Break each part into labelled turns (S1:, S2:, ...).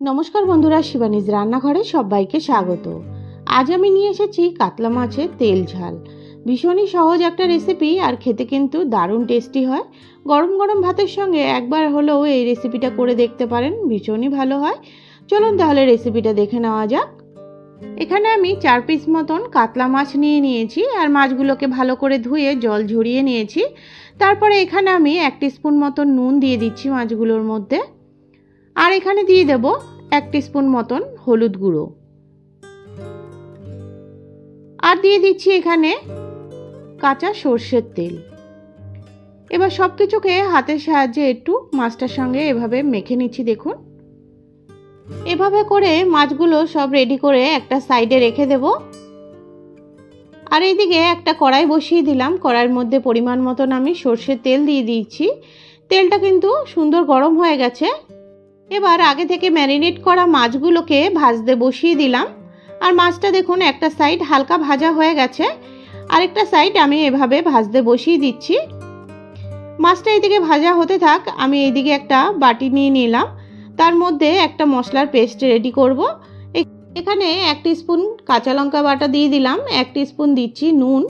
S1: নমস্কার বন্ধুরা, শিবানীজ রান্নাঘরে সবাইকে স্বাগত। আজ আমি নিয়ে এসেছি কাতলা মাছের তেল ঝাল। ভীষণই সহজ একটা রেসিপি আর খেতে কিন্তু দারুণ টেস্টি হয়। গরম গরম ভাতের সঙ্গে একবার হলেও এই রেসিপিটা করে দেখতে পারেন, ভীষণই ভালো হয়। চলুন তাহলে রেসিপিটা দেখে নেওয়া যাক। এখানে আমি চার পিস মতন কাতলা মাছ নিয়ে নিয়েছি আর মাছগুলোকে ভালো করে ধুয়ে জল ঝরিয়ে নিয়েছি। তারপরে এখানে আমি এক স্পুন মতন নুন দিয়ে দিচ্ছি মাছগুলোর মধ্যে। আর এখানে দিয়ে দেব এক স্পুন মতন হলুদ গুঁড়ো। আর দিয়ে দিচ্ছি এখানে কাঁচা সর্ষের তেল। এবার সব কিছুকে হাতের সাহায্যে একটু মাছটার সঙ্গে এভাবে মেখে নিচ্ছি, দেখুন। এভাবে করে মাছগুলো সব রেডি করে একটা সাইডে রেখে দেব। আর এইদিকে একটা কড়াই বসিয়ে দিলাম। কড়াইয়ের মধ্যে পরিমাণ মতন আমি সর্ষের তেল দিয়ে দিয়েছি তেলটা কিন্তু সুন্দর গরম হয়ে গেছে। এবার আগে থেকে ম্যারিনেট করা মাছগুলোকে ভাজতে বসিয়ে দিলাম। আর মাছটা দেখুন, একটা সাইড হালকা ভাজা হয়ে গেছে। আরেকটা সাইড আমি এভাবে ভাজতে বসিয়ে দিচ্ছি। মাছটা এইদিকে ভাজা হতে থাক, আমি এইদিকে একটা বাটি নিয়ে নিলাম। তার মধ্যে একটা মশলার পেস্ট রেডি করব। এখানে এক স্পুন কাঁচা লঙ্কা বাটা দিয়ে দিলাম, এক স্পুন দিচ্ছি নুন,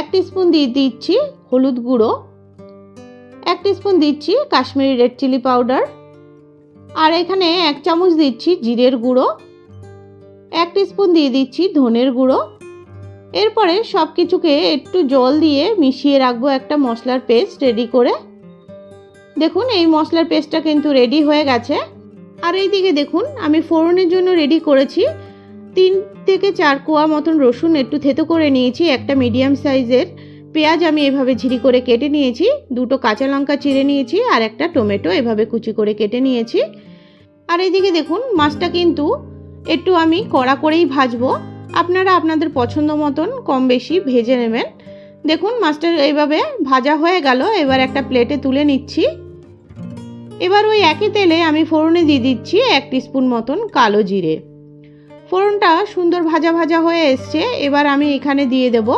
S1: এক স্পুন দিয়ে দিচ্ছি হলুদ গুঁড়ো, এক স্পুন দিচ্ছি কাশ্মীরি রেড চিলি পাউডার। আর এখানে এক চামচ দিচ্ছি জিরের গুঁড়ো, এক স্পুন দিয়ে দিচ্ছি ধনের গুঁড়ো। এরপরে সব কিছুকে একটু জল দিয়ে মিশিয়ে রাখব একটা মশলার পেস্ট রেডি করে। দেখুন, এই মশলার পেস্টটা কিন্তু রেডি হয়ে গেছে। আর এই দিকে দেখুন, আমি ফোড়নের জন্য রেডি করেছি। তিন থেকে চার কোয়া মতন রসুন একটু থেতো করে নিয়েছি, একটা মিডিয়াম সাইজের। পেঁয়াজ আমি এভাবে ঝিরি করে কেটে নিয়েছি, দুটো কাঁচা লঙ্কা চিড়ে নিয়েছি আর একটা টমেটো এভাবে কুচি করে কেটে নিয়েছি। আর এইদিকে দেখুন, মাছটা কিন্তু একটু আমি কড়া করেই ভাজবো। আপনারা আপনাদের পছন্দ মতন কম বেশি ভেজে নেবেন। দেখুন, মাছটা এইভাবে ভাজা হয়ে গেল, এবার একটা প্লেটে তুলে নিচ্ছি। এবার ওই একই তেলে আমি ফোড়নে দিয়ে দিচ্ছি এক স্পুন মতন কালো জিরে। ফোড়নটা সুন্দর ভাজা ভাজা হয়ে এসছে, এবার আমি এখানে দিয়ে দেব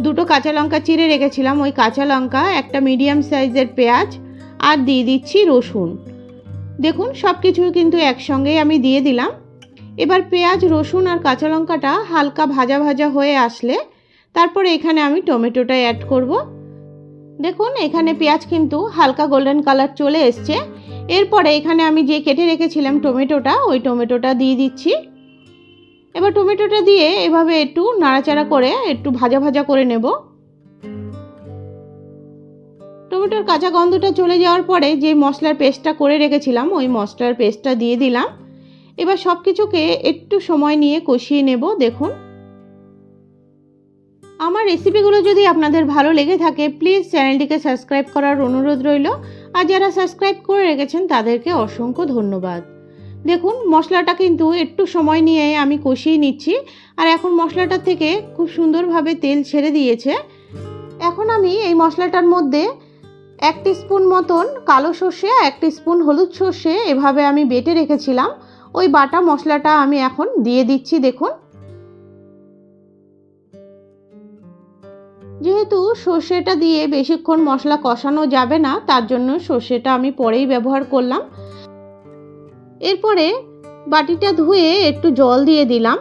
S1: দুটো কাঁচা লঙ্কা চিড়ে রেখেছিলাম, ওই কাঁচা লঙ্কা, একটা মিডিয়াম সাইজের পেঁয়াজ, আর দিয়ে দিচ্ছি রসুন। দেখুন সব কিছু কিন্তু একসঙ্গেই আমি দিয়ে দিলাম। এবার পেঁয়াজ, রসুন আর কাঁচা লঙ্কাটা হালকা ভাজা ভাজা হয়ে আসলে তারপরে এখানে আমি টমেটোটা অ্যাড করব। দেখুন, এখানে পেঁয়াজ কিন্তু হালকা গোল্ডেন কালার চলে এসছে। এরপরে এখানে আমি যে কেটে রেখেছিলাম টমেটোটা, ওই টমেটোটা দিয়ে দিচ্ছি। এবার টমেটোটা দিয়ে এভাবে একটু নাড়াচাড়া করে একটু ভাজা ভাজা করে নেব। টমেটোর কাঁচা গন্ধটা চলে যাওয়ার পরে যে মশলার পেস্টটা করে রেখেছিলাম, ওই মশলার পেস্টটা দিয়ে দিলাম। এবার সব কিছুকে একটু সময় নিয়ে কষিয়ে নেব, দেখুন। আমার রেসিপিগুলো যদি আপনাদের ভালো লেগে থাকে, প্লিজ চ্যানেলটিকে সাবস্ক্রাইব করার অনুরোধ রইল। আর যারা সাবস্ক্রাইব করে রেখেছেন, তাদেরকে অসংখ্য ধন্যবাদ। দেখুন, মশলাটা কিন্তু একটু সময় নিয়ে আমি কষিয়ে নিচ্ছি। আর এখন মশলাটা থেকে খুব সুন্দরভাবে তেল ছেড়ে দিয়েছে। এখন আমি এই মশলাটার মধ্যে এক স্পুন মতন কালো সর্ষে, এক স্পুন হলুদ সর্ষে এভাবে আমি বেটে রেখেছিলাম। ওই বাটা মশলাটা আমি এখন দিয়ে দিচ্ছি, দেখুন। যেহেতু সর্ষেটা দিয়ে বেশিক্ষণ মশলা কষানো যাবে না, তার জন্য সর্ষেটা আমি পরেই ব্যবহার করলাম। এরপরে বাটিটা ধুয়ে একটু জল দিয়ে দিলাম।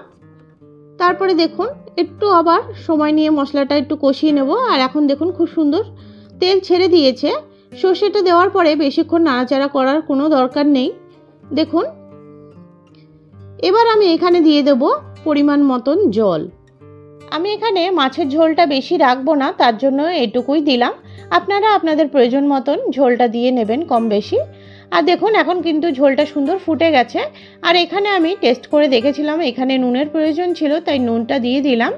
S1: তারপরে দেখুন, একটু আবার সময় নিয়ে মশলাটা একটু কষিয়ে নেব। আর এখন দেখুন খুব সুন্দর তেল ছেড়ে দিয়েছে। সর্ষেটা দেওয়ার পরে বেশিক্ষণ নাড়াচাড়া করার কোনো দরকার নেই। দেখুন। এবার আমি এখানে দিয়ে দেব পরিমাণ মতন জল। আমি এখানে মাছের ঝোলটা বেশি রাখব না, তার জন্য এটুকুই দিলাম। আপনারা আপনাদের প্রয়োজন মতন ঝোলটা দিয়ে নেবেন কম বেশি। আর দেখুন, এখন কিন্তু ঝোলটা সুন্দর ফুটে গেছে। আর এখানে আমি টেস্ট করে দেখেছিলাম, এখানে নুনের প্রয়োজন ছিল, তাই নুনটা দিয়ে দিলাম।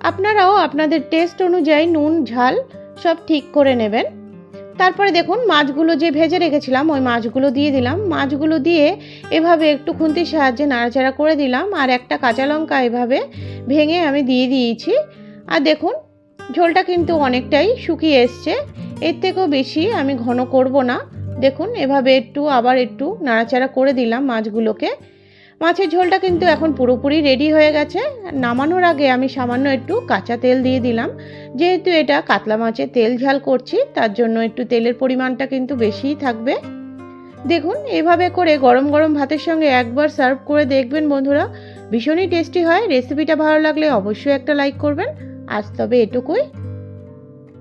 S1: আপনারাও আপনাদের টেস্ট অনুযায়ী নুন, ঝাল সব ঠিক করে নেবেন। তারপরে দেখুন, মাছগুলো যে ভেজে রেখেছিলাম, ওই মাছগুলো দিয়ে দিলাম। মাছগুলো দিয়ে এভাবে একটু খুন্তির সাহায্যে নাড়াচাড়া করে দিলাম, আর একটা কাঁচা লঙ্কা এভাবে ভেঙে আমি দিয়ে দিয়েছি। আর দেখুন, ঝোলটা কিন্তু অনেকটাই শুকিয়ে এসছে। এর থেকেও বেশি আমি ঘন করব না। দেখুন, এভাবে একটু, আবার একটু নাড়াচাড়া করে দিলাম মাছগুলোকে। মাছের ঝোলটা কিন্তু এখন পুরোপুরি রেডি হয়ে গেছে। নামানোর আগে আমি সামান্য একটু কাঁচা তেল দিয়ে দিলাম। যেহেতু এটা কাতলা মাছের তেল ঝাল করছি, তার জন্য একটু তেলের পরিমাণটা কিন্তু বেশিই থাকবে। দেখুন, এভাবে করে গরম গরম ভাতের সঙ্গে একবার সার্ভ করে দেখবেন বন্ধুরা। ভীষণই টেস্টি হয়। রেসিপিটা ভালো লাগলে অবশ্যই একটা লাইক করবেন। আজ তবে এটুকুই।